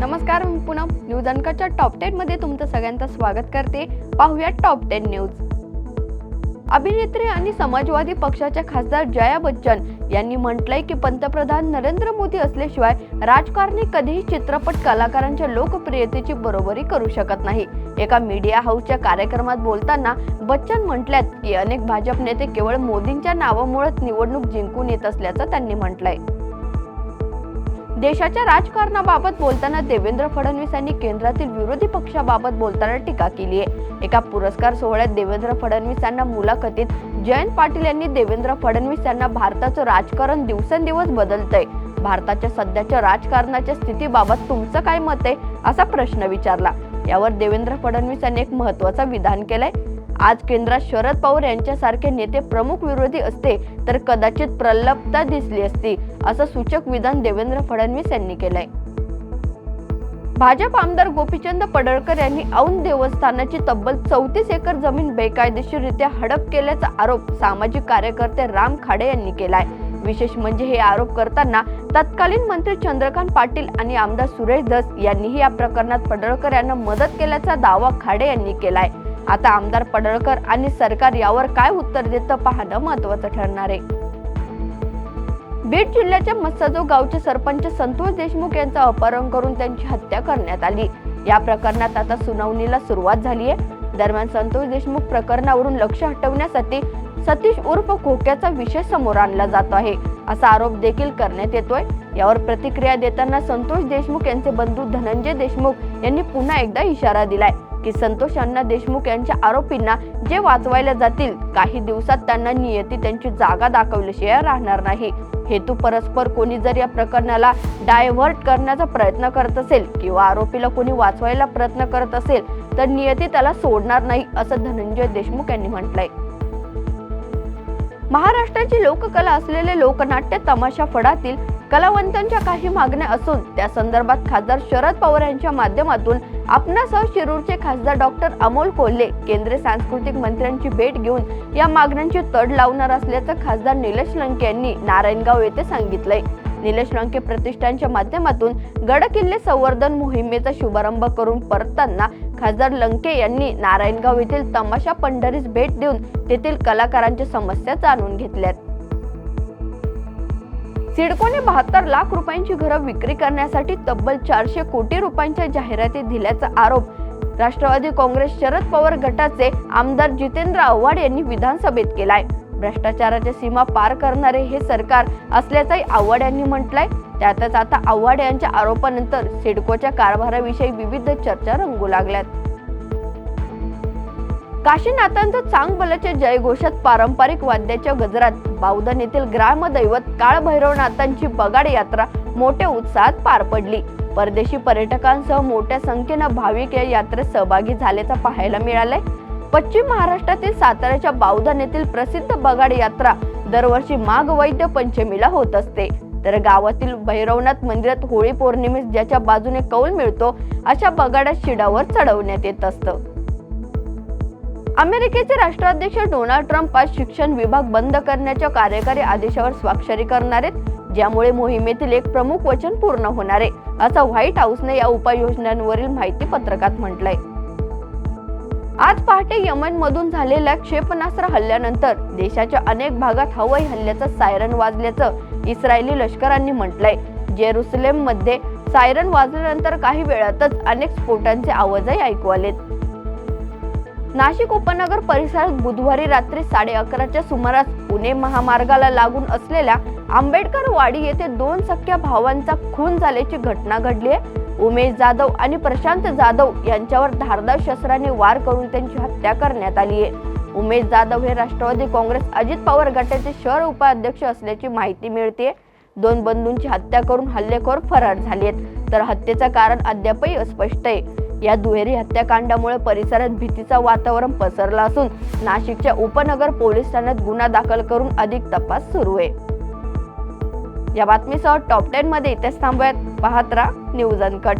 नमस्कार मी पूनम. न्यूज अनकटच्या टॉप टेन मध्ये तुमचं सगळ्यांचं स्वागत करते. पाहूया टॉप टेन न्यूज अभिनेत्री आणि समाजवादी पक्षाच्या खासदार जया बच्चन यांनी म्हटलंय की पंतप्रधान नरेंद्र मोदी असल्याशिवाय राजकारणी कधीही चित्रपट कलाकारांच्या लोकप्रियतेची बरोबरी करू शकत नाही. एका मीडिया हाऊसच्या कार्यक्रमात बोलताना बच्चन म्हटल्यात की अनेक भाजप नेते केवळ मोदींच्या नावामुळेच निवडणूक जिंकून येत असल्याचं त्यांनी म्हटलंय. देशाच्या राजकारणाबाबत बोलताना देवेंद्र फडणवीस यांनी केंद्रातील विरोधी पक्षाबाबत बोलताना टीका केली आहे. एका पुरस्कार सोहळ्यात देवेंद्र फडणवीस यांना मुलाखतीत जयंत पाटील यांनी देवेंद्र फडणवीस यांना भारताचं राजकारण दिवसेंदिवस बदलतंय. भारताच्या सध्याच्या राजकारणाच्या स्थितीबाबत तुमचं काय मत आहे? असा प्रश्न विचारला. यावर देवेंद्र फडणवीस यांनी एक महत्वाचं विधान केलंय. आज केंद्रात शरद पवार यांच्यासारखे नेते प्रमुख विरोधी असते तर कदाचित प्रलब्धता दिसली असती असं सूचक विधान देवेंद्र फडणवीस यांनी केलंय. भाजप आमदार गोपीचंद पडळकर यांनी औंध देवस्थानाची तब्बल चौतीस एकर जमीन बेकायदेशीररित्या हडप केल्याचा आरोप सामाजिक कार्यकर्ते राम खाडे यांनी केलाय. विशेष म्हणजे हे आरोप करताना तत्कालीन मंत्री चंद्रकांत पाटील आणि आमदार सुरेश धस यांनीही या प्रकरणात पडळकर यांना मदत केल्याचा दावा खाडे यांनी केलाय. आता आमदार पडळकर आणि सरकार यावर काय उत्तर देतं पाहणं महत्वाचं ठरणार आहे. बीड जिल्ह्याच्या मस्साजो गावचे सरपंच संतोष देशमुख यांचा अपहरण करून त्यांची हत्या करण्यात आली. या प्रकरणात आता सुनावणीला सुरुवात झाली आहे दरम्यान संतोष देशमुख प्रकरणावरून लक्ष हटवण्यासाठी सतीश उर्फ खोक्याचा विषय समोर आणला जातो आहे. असा आरोप देखील करण्यात येतोय. यावर प्रतिक्रिया देताना संतोष देशमुख यांचे बंधू धनंजय देशमुख यांनी पुन्हा एकदा इशारा दिलाय की संतोष अण्णा देशमुख यांच्या आरोपींना जे वाचवायला जातील काही दिवसात त्यांना नियती त्यांची जागा दाखवल्याशिवाय राहणार नाही. हेतू परस्पर कोणी जर या प्रकरणाला डायव्हर्ट करण्याचा प्रयत्न करत असेल किंवा आरोपीला कोणी वाचवायला प्रयत्न करत असेल तर नियती त्याला सोडणार नाही असं धनंजय देशमुख यांनी म्हटलंय. महाराष्ट्राची लोककला असलेले लोकनाट्य तमाशा फडातील कलावंतांच्या काही मागण्या असून त्या संदर्भात खासदार शरद पवार यांच्या माध्यमातून आपणासह शिरूरचे खासदार डॉक्टर अमोल कोल्हे केंद्रीय सांस्कृतिक मंत्र्यांची भेट घेऊन या मागण्यांची तड लावणार असल्याचं खासदार निलेश लंके यांनी नारायणगाव येथे सांगितलंय. निलेश लंके प्रतिष्ठानच्या माध्यमातून गड किल्ले संवर्धन मोहिमेचा शुभारंभ करून परतताना खासदार लंके यांनी नारायणगाव येथील तमाशा पंढरीस भेट देऊन तेथील कलाकारांच्या समस्या जाणून घेतल्यात. सिडकोने बहात्तर लाख रुपयांची घरं विक्री करण्यासाठी तब्बल चारशे कोटी रुपयांच्या जाहिराती दिल्याचा आरोप राष्ट्रवादी काँग्रेस शरद पवार गटाचे आमदार जितेंद्र आव्हाड यांनी विधानसभेत केलाय. भ्रष्टाचाराच्या सीमा पार करणारे हे सरकार असल्याचंही आव्हाड यांनी म्हटलंय. त्यातच आता आव्हाड यांच्या आरोपानंतर सिडकोच्या कारभाराविषयी विविध चर्चा रंगू लागल्यात. काशीनाथांचं चांगबलाच्या जयघोषात पारंपरिक वाद्याच्या गजरात बावधन येथील ग्रामदैवत काळभैरवनाथांची बगाड यात्रा मोठ्या उत्साहात पार पडली. परदेशी पर्यटकांसह मोठ्या संख्येनं भाविक या यात्रेत सहभागी झाल्याचं पाहायला मिळालंय. पश्चिम महाराष्ट्रातील साताऱ्याच्या बावधन येथील प्रसिद्ध बगाड यात्रा दरवर्षी माघ वैद्य पंचमीला होत असते. तर गावातील भैरवनाथ मंदिरात होळी पौर्णिमेस ज्याच्या बाजूने कौल मिळतो अशा बगाड्या शिडावर चढवण्यात येत असतं. अमेरिकेचे राष्ट्राध्यक्ष डोनाल्ड ट्रम्प आज शिक्षण विभाग बंद करण्याच्या कार्यकारी आदेशावर स्वाक्षरी करणार आहेत ज्यामुळे मोहिमेतील एक प्रमुख वचन पूर्ण होणार आहे असं व्हाईट हाऊसने या उपाययोजनांवरील माहिती पत्रकात म्हटलंय. आज पहाटे यमनमधून झालेल्या क्षेपणास्त्र हल्ल्यानंतर देशाच्या अनेक भागात हवाई हल्ल्याचं सायरन वाजल्याचं इस्रायली लष्करांनी म्हटलंय. जेरुसलेममध्ये सायरन वाजल्यानंतर काही वेळातच अनेक स्फोटांचे आवाजही ऐकू आलेत. नाशिक उपनगर परिसरात बुधवारी रात्री साडे अकराच्या सुमारास पुणे महामार्गाला लागून असलेल्या आंबेडकर वाडी येथे दोन सख्या भावांचा खून झाल्याची घटना घडली आहे. उमेश जाधव आणि प्रशांत जाधव यांच्यावर धारदार शस्त्राने वार करून त्यांची हत्या करण्यात आली आहे. उमेश जाधव हे राष्ट्रवादी काँग्रेस अजित पवार गटाचे शहर उपाध्यक्ष असल्याची माहिती मिळते दोन बंधूंची हत्या करून हल्लेखोर फरार झाले आहेत तर हत्येचं कारण अद्यापही अस्पष्ट आहे. या दुहेरी हत्याकांडामुळे परिसरात भीतीचं वातावरण पसरलं असून नाशिकच्या उपनगर पोलीस ठाण्यात गुन्हा दाखल करून अधिक तपास सुरू आहे. या बातमीसह टॉप टेन मध्ये इथेच थांबूयात. पाहत राहा न्यूज अनकट